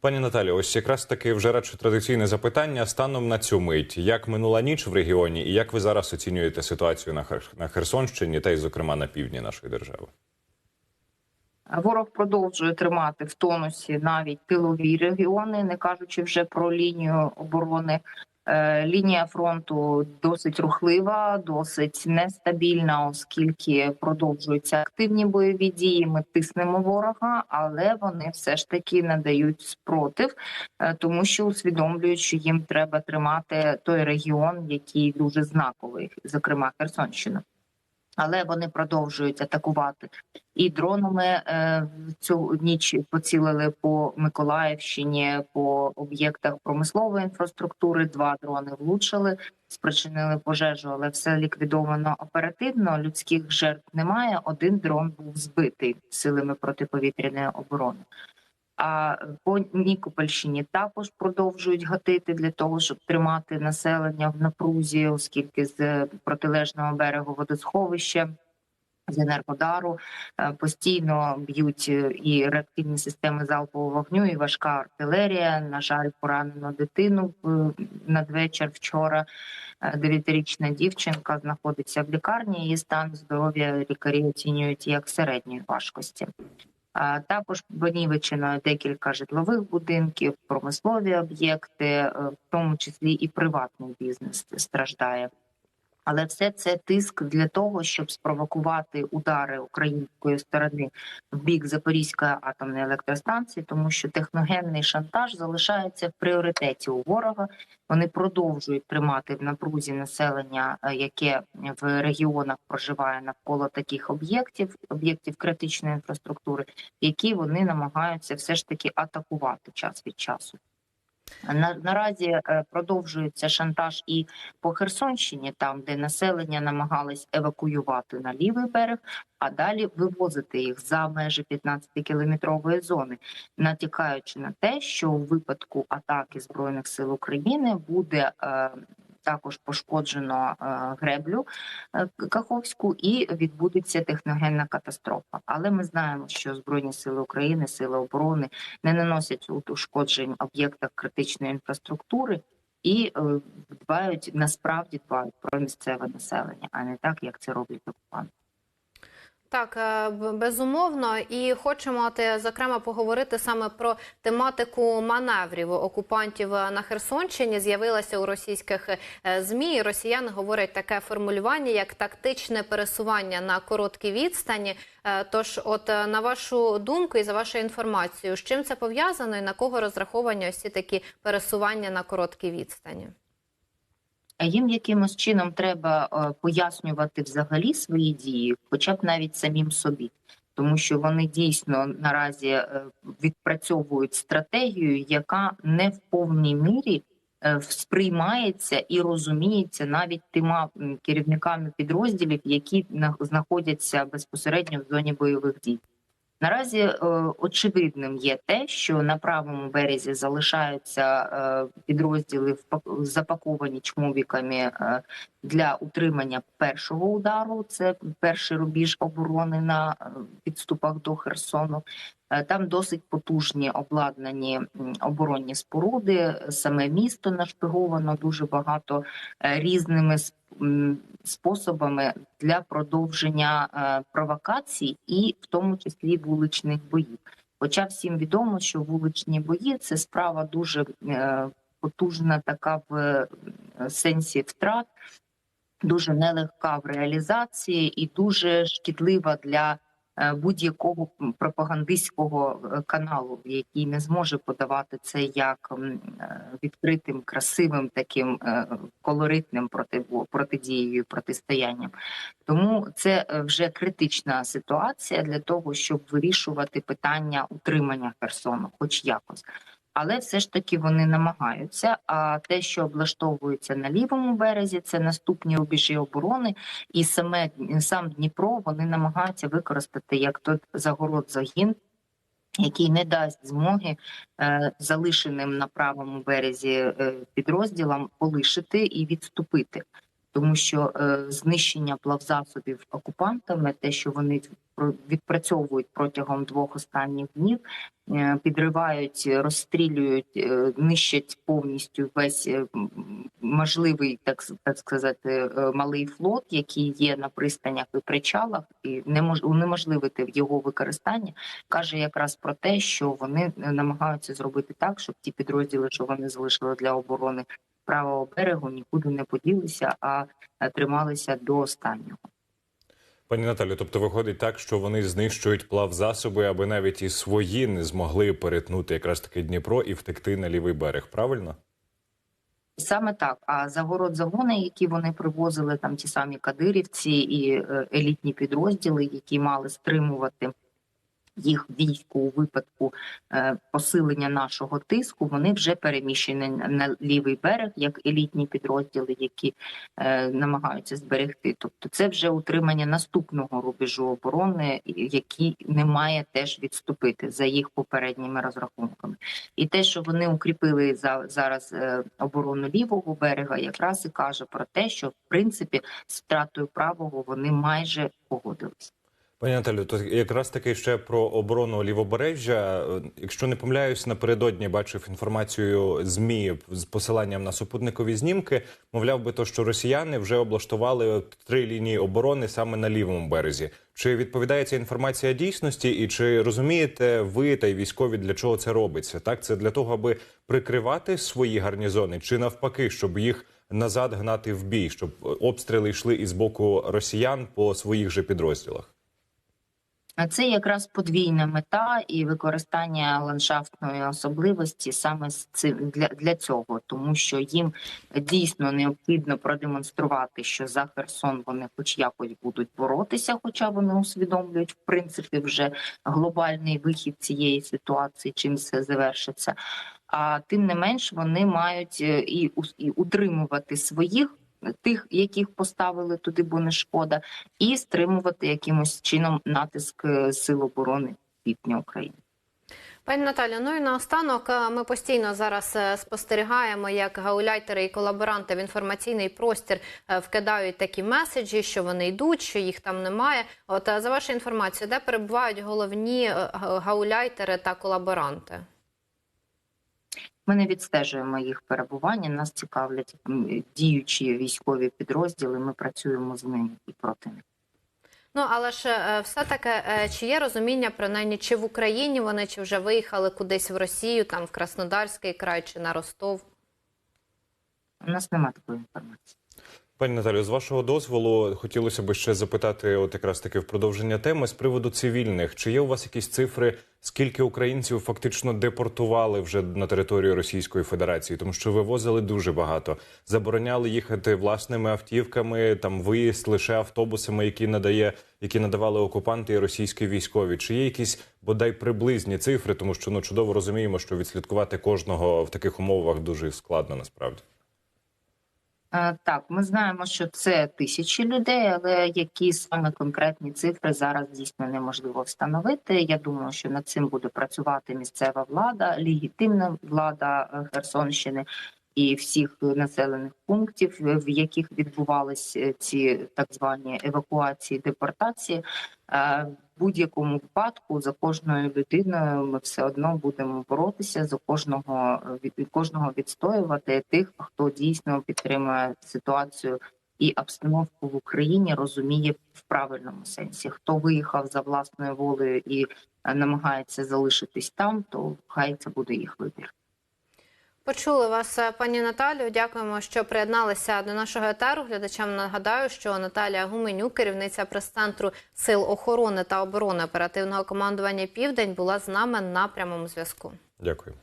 Пані Наталі, ось якраз таки вже радше традиційне запитання станом на цю мить. Як минула ніч в регіоні, і як ви зараз оцінюєте ситуацію на Хер- на Херсонщині та й, зокрема, на півдні нашої держави? Ворог продовжує тримати в тонусі навіть тилові регіони, не кажучи вже про лінію оборони. Е, Лінія фронту досить рухлива, досить нестабільна, оскільки продовжуються активні бойові дії. Ми тиснемо ворога, але вони все ж таки надають спротив, е, тому що усвідомлюють, що їм треба тримати той регіон, який дуже знаковий, зокрема Херсонщина. Але вони продовжують атакувати і дронами е, цю ніч поцілили по Миколаївщині по об'єктах промислової інфраструктури. Два дрони влучили, спричинили пожежу, але все ліквідовано оперативно. Людських жертв немає. Один дрон був збитий силами протиповітряної оборони. А по Нікопольщині також продовжують гатити для того, щоб тримати населення в напрузі, оскільки з протилежного берегу водосховища з енергодару е, постійно б'ють е, і реактивні системи залпового вогню, і важка артилерія. На жаль, поранено дитину в надвечір вчора. Е, Дев'ятирічна дівчинка знаходиться в лікарні. Її стан здоров'я лікарі оцінюють як середньої важкості. Також понівечено декілька житлових будинків, промислові об'єкти, е, в тому числі і приватний бізнес страждає. Але все це тиск для того, щоб спровокувати удари української сторони в бік Запорізької атомної електростанції, тому що техногенний шантаж залишається в пріоритеті у ворога. Вони продовжують тримати в напрузі населення, е, яке в регіонах проживає навколо таких об'єктів, об'єктів критичної інфраструктури, які вони намагаються все ж таки атакувати час від часу. На, наразі е, продовжується шантаж і по Херсонщині, там де населення намагались евакуювати на лівий берег, а далі вивозити їх за межі 15-кілометрової зони, натякаючи на те, що у випадку атаки збройних сил України буде е, також пошкоджено е, греблю е, Каховську і відбудеться техногенна катастрофа. Але ми знаємо, що збройні сили України, сили оборони не наносять ушкоджень об'єктах критичної інфраструктури і е, дбають насправді дбають про місцеве населення, а не так, як це роблять окупанти. Так, е, безумовно, і хочемо зокрема поговорити саме про тематику маневрів окупантів е, на Херсонщині. З'явилася у російських е, змі. Росіяни говорять таке формулювання як тактичне пересування на короткі відстані. Тож, от на вашу думку і за вашою інформацією, з чим це пов'язано і на кого розраховані ось ці такі пересування на короткі відстані? Їм якимось чином треба е, пояснювати взагалі свої дії, хоча б навіть самим собі, тому що вони дійсно наразі е, відпрацьовують стратегію, яка не в повній мірі е, сприймається і розуміється навіть тима керівниками підрозділів, які на- знаходяться безпосередньо в зоні бойових дій. Наразі е, очевидним є те, що на правому березі залишаються е, підрозділи в запаковані чмовіками е, для утримання першого удару. Це перший рубіж оборони на підступах до Херсону. Е, Там досить потужні обладнані оборонні споруди. Саме місто нашпиговано дуже багато е, різними способами для продовження е, провокацій, і в тому числі вуличних боїв. Хоча всім відомо, що вуличні бої це справа дуже потужна, така в сенсі втрат, дуже нелегка в реалізації і дуже шкідлива для будь-якого пропагандистського е, каналу, який не зможе подавати це як е, відкритим, красивим, таким е, колоритним протибо- протидією, протистоянням. Тому це е, вже критична ситуація для того, щоб вирішувати питання утримання Херсону, хоч якось. Але все ж таки вони намагаються. А те, що облаштовується на лівому березі, це наступні рубежі оборони, і саме сам Дніпро вони намагаються використати як той загород загін. Який не дасть змоги е, залишеним на правому березі е, підрозділам полишити і відступити. Тому що е, знищення плавзасобів окупантами, те, що вони відпрацьовують протягом двох останніх днів, е, підривають, розстрілюють, е, нищать повністю весь е, можливий, так так сказати, е, малий флот, який є на пристанях і причалах, і немож, унеможливити його використання, каже якраз про те, що вони е, намагаються зробити так, щоб ті підрозділи, що вони залишили для оборони правого берегу, нікуди не поділися, а е, трималися до останнього. Пані Наталю, тобто виходить так, що вони знищують плавзасоби, аби навіть і свої не змогли перетнути якраз таки Дніпро і втекти на лівий берег. Правильно? Саме так. А загород загони, які вони привозили, там ті самі кадирівці і е, елітні підрозділи, які мали стримувати їх військо у випадку е, посилення нашого тиску, вони вже переміщені на- лівий берег, як елітні підрозділи, які е, намагаються зберегти. Тобто, це вже утримання наступного рубежу оборони, який не має теж відступити за їх попередніми розрахунками. І те, що вони укріпили за зараз е, оборону лівого берега, якраз і каже про те, що в принципі з втратою правого вони майже погодились. Пані Наталю, то якраз таки ще про оборону лівобережжя. Якщо не помиляюсь, напередодні бачив інформацію змі з посиланням на супутникові знімки. Мовляв би то, що росіяни вже облаштували три лінії оборони саме на лівому березі. Чи відповідає ця інформація дійсності, і чи розумієте ви та й військові для чого це робиться? Так, це для того, аби прикривати свої гарнізони, чи навпаки, щоб їх назад гнати в бій, щоб обстріли йшли із боку росіян по своїх же підрозділах. Це якраз подвійна мета і використання ландшафтної особливості саме з цим для, для цього, тому що їм дійсно необхідно продемонструвати, що за Херсон вони хоч якось будуть боротися, хоча вони усвідомлюють в принципі вже глобальний вихід цієї ситуації, чим все завершиться. А тим не менш вони мають е, і, і утримувати своїх. Тих, яких поставили туди, бо не шкода, і стримувати якимось чином натиск е, сил оборони півдня України. Пані Наталі, ну і наостанок е, ми постійно зараз е, спостерігаємо, як гауляйтери і колаборанти в інформаційний простір вкидають такі меседжі, що вони йдуть, що їх там немає. От за вашою інформацією, де перебувають головні гауляйтери та колаборанти? Ми не відстежуємо їх перебування. Нас цікавлять діючі військові підрозділи. Ми працюємо з ними і проти них. Ну але ж е, все таки, е, чи є розуміння принаймні, чи в Україні вони, чи вже виїхали кудись в Росію, там в Краснодарський край чи на Ростов? У нас немає такої інформації. Пані Наталю, з вашого дозволу хотілося б ще запитати, от якраз таки в продовження теми з приводу цивільних. Чи є у вас якісь цифри, скільки українців фактично депортували вже на територію Російської Федерації? Тому що вивозили дуже багато, забороняли їхати власними автівками, там виїзд лише автобусами, які надає, які надавали окупанти і російські військові. Чи є якісь бодай приблизні цифри? Тому що ну чудово розуміємо, що відслідкувати кожного в таких умовах дуже складно насправді. Е, Так, ми знаємо, що це тисячі людей, але які саме конкретні цифри зараз дійсно неможливо встановити. Я думаю, що над цим буде працювати місцева влада, легітимна влада е, Херсонщини і всіх населених пунктів, в яких відбувалися ці так звані евакуації, депортації. Будь-якому випадку за кожною людиною ми все одно будемо боротися за кожного е, від від кожного відстоювати тих, хто дійсно підтримує ситуацію і обстановку в Україні, розуміє в правильному сенсі. Хто виїхав за власною волею і е, намагається залишитись там, то хай це буде їх вибір. Почули вас, е, пані Наталю. Дякуємо, що приєдналися до нашого етеру. Глядачам нагадаю, що Наталія Гуменюк, керівниця прес-центру Сил охорони та оборони оперативного командування Південь, була з нами на прямому зв'язку. Дякую.